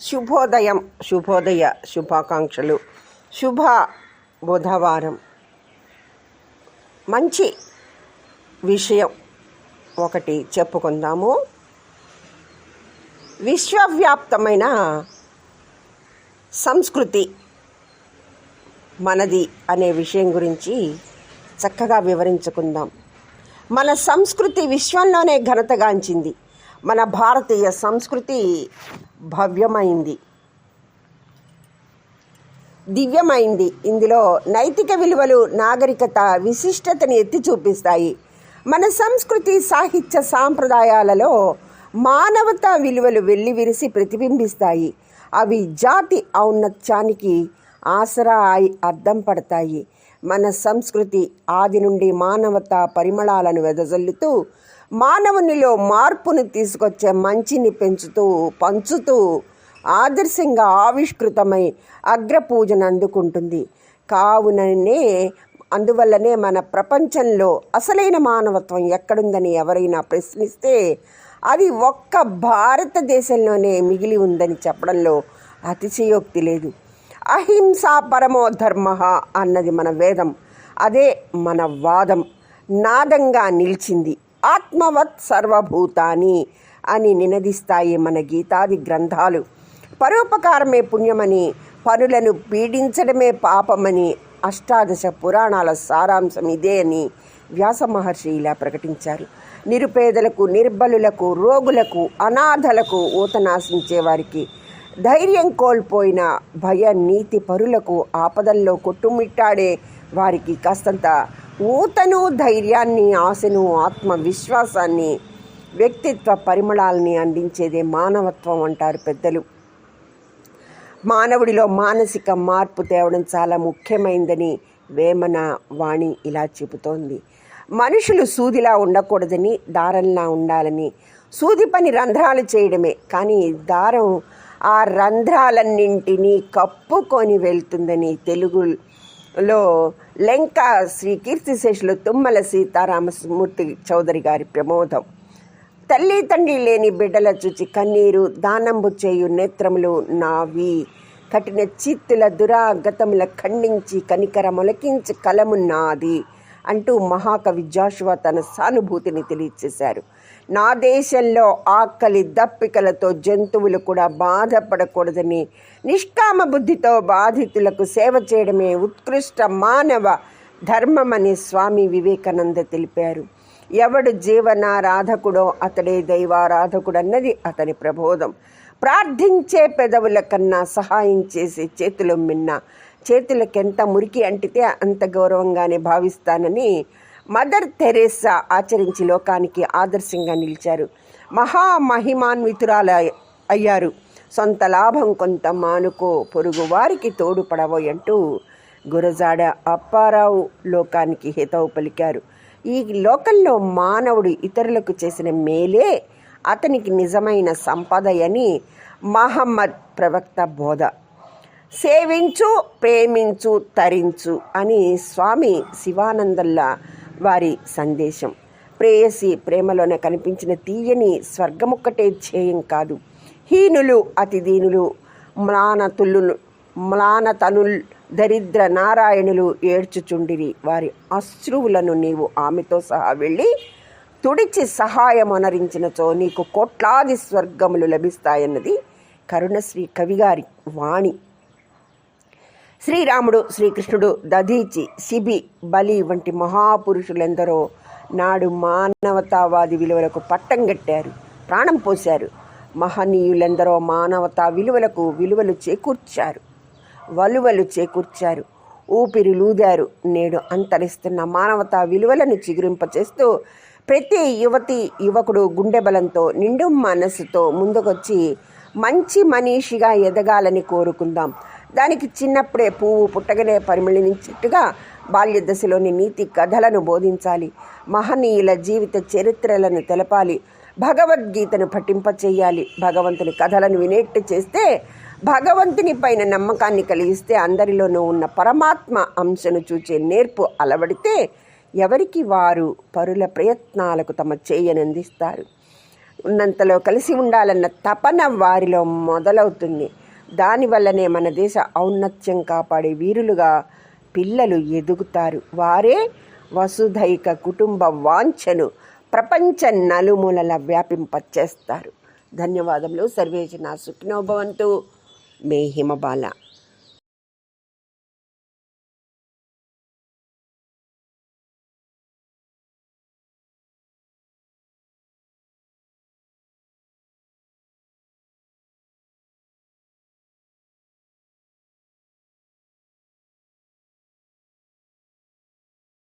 శుభోదయం శుభోదయ శుభాకాంక్షలు. శుభ బుధవారం. మంచి విషయం ఒకటి చెప్పుకుందాము. విశ్వవ్యాప్తమైన సంస్కృతి మనది అనే విషయం గురించి చక్కగా వివరించుకుందాం. మన సంస్కృతి విశ్వంలోనే ఘనతగాంచింది మన భారతీయ సంస్కృతి భవ్యమైంది. దివ్యమైంది. ఇందులో నైతిక విలువలు నాగరికత విశిష్టతని ఎత్తి చూపిస్తాయి. మన సంస్కృతి సాహిత్య సాంప్రదాయాలలో మానవతా విలువలు వెల్లివిరిసి ప్రతిబింబిస్తాయి. అవి జాతి ఔన్నత్యానికి ఆసరా అయి అర్థం పడతాయి. మన సంస్కృతి ఆది నుండి మానవతా పరిమళాలను వెదజల్లుతూ మానవునిలో మార్పును తీసుకొచ్చే మంచిని పెంచుతూ పంచుతూ ఆదర్శంగా ఆవిష్కృతమై అగ్రపూజను అందుకుంటుంది. కావుననే అందువల్లనే మన ప్రపంచంలో అసలైన మానవత్వం ఎక్కడుందని ఎవరైనా ప్రశ్నిస్తే అది ఒక్క భారతదేశంలోనే మిగిలి ఉందని చెప్పడంలో అతిశయోక్తి లేదు. అహింసా పరమో ధర్మ అన్నది మన వేదం. అదే మన వాదం. నాదంగా నిలిచింది. ఆత్మవత్ సర్వభూతాని అని నినదిస్తాయి మన గీతాది గ్రంథాలు. పరోపకారమే పుణ్యమని పనులను పీడించడమే పాపమని అష్టాదశ పురాణాల సారాంశం ఇదే అని వ్యాస మహర్షి ఇలా ప్రకటించారు. నిరుపేదలకు నిర్బలులకు రోగులకు అనాథలకు ఊతనాశించే వారికి ధైర్యం కోల్పోయిన భయ నీతి పరులకు ఆపదల్లో కొట్టుమిట్టాడే వారికి కాస్తంత ఊతను ధైర్యాన్ని ఆశను ఆత్మవిశ్వాసాన్ని వ్యక్తిత్వ పరిమళాలని అందించేదే మానవత్వం అంటారు పెద్దలు. మానవుడిలో మానసిక మార్పు తేవడం చాలా ముఖ్యమైందని వేమన వాణి ఇలా చెబుతోంది. మనుషులు సూదిలా ఉండకూడదని దారంలా ఉండాలని. సూది పని రంధ్రాలు చేయడమే కానీ దారం ఆ రంధ్రాలన్నింటినీ కప్పుకొని వెళ్తుందని లో లెంక శ్రీ కీర్తిశేషులు తుమ్మల సీతారామమూర్తి చౌదరి గారి ప్రమోదం. తల్లి తండ్రి లేని బిడ్డల చూచి కన్నీరు దానంబు చేయు నేత్రములు నావి. కఠిన చిత్తుల దురాగతముల ఖండించి కనికర మొలకించి కలము నాది. అంటూ మహాకవి జాషువా తన సానుభూతిని తెలియచేశారు. నా దేశంలో ఆకలి దప్పికలతో జంతువులు కూడా బాధపడకూడదని నిష్కామ బుద్ధితో బాధితులకు సేవ చేయడమే ఉత్కృష్ట మానవ ధర్మమని స్వామి వివేకానంద తెలిపారు. ఎవడు జీవనారాధకుడో అతడే దైవారాధకుడు అన్నది అతని ప్రబోధం. ప్రార్థించే పెదవుల కన్నా సహాయం చేసే చేతులు మిన్న చేతులకెంత మురికి అంటితే అంత గౌరవంగానే భావిస్తానని మదర్ తెరేసా ఆచరించి లోకానికి ఆదర్శంగా నిలిచారు. మహామహిమాన్వితురాల అయ్యారు. సొంత లాభం కొంత మానుకో పొరుగు వారికి తోడుపడవో అంటూ గురజాడ అప్పారావు లోకానికి హితవు పలికారు. ఈ లోకంలో మానవుడు ఇతరులకు చేసిన మేలే అతనికి నిజమైన సంపదయని మహమ్మద్ ప్రవక్త బోధ. సేవించు ప్రేమించు తరించు అని స్వామి శివానందల్లా వారి సందేశం. ప్రేయసి ప్రేమలోనే కనిపించిన తీయని స్వర్గముక్కటే ధ్యేయం కాదు. హీనులు అతి దీనులు మ్లానతులు మ్లానతనుల్ దరిద్ర నారాయణులు ఏడ్చుచుండిరి. వారి అశ్రువులను నీవు ఆమెతో సహా వెళ్ళి తుడిచి సహాయం అనరించినచో నీకు కోట్లాది స్వర్గములు లభిస్తాయన్నది కరుణశ్రీ కవిగారి వాణి. శ్రీరాముడు శ్రీకృష్ణుడు దధీచి శిబి బలి వంటి మహాపురుషులెందరో నాడు మానవతావాది విలువలకు పట్టం కట్టారు ప్రాణం పోశారు. మహనీయులెందరో మానవతా విలువలకు విలువలు చేకూర్చారు వలువలు చేకూర్చారు. ఊపిరి లూదారు. నేడు అంతరిస్తున్న మానవతా విలువలను చిగురింపచేస్తూ ప్రతి యువతి యువకుడు గుండె బలంతో నిండు మనసుతో ముందుకొచ్చి మంచి మనీషిగా ఎదగాలని కోరుకుందాం. దానికి చిన్నప్పుడే పువ్వు పుట్టగనే పరిమళించిట్టుగా బాల్య దశలోని నీతి కథలను బోధించాలి. మహనీయుల జీవిత చరిత్రలను తెలపాలి. భగవద్గీతను పఠింపచేయాలి భగవంతుని కథలను వినేట్టు చేస్తే భగవంతుని పైన నమ్మకాన్ని కలిగిస్తే అందరిలోనూ ఉన్న పరమాత్మ అంశను చూచే నేర్పు అలవడితే ఎవరికి వారు పరుల ప్రయత్నాలకు తమ చేయనందిస్తారు. ఉన్నంతలో కలిసి ఉండాలన్న తపన వారిలో మొదలవుతుంది. దానివల్లనే మన దేశ ఔన్నత్యం కాపాడే వీరులుగా పిల్లలు ఎదుగుతారు. వారే వసుధైక కుటుంబ వాంఛను ప్రపంచ నలుమూలల వ్యాపింపచేస్తారు. ధన్యవాదములు. సర్వేజన సుఖినోభవంతు. మే హిమబాల.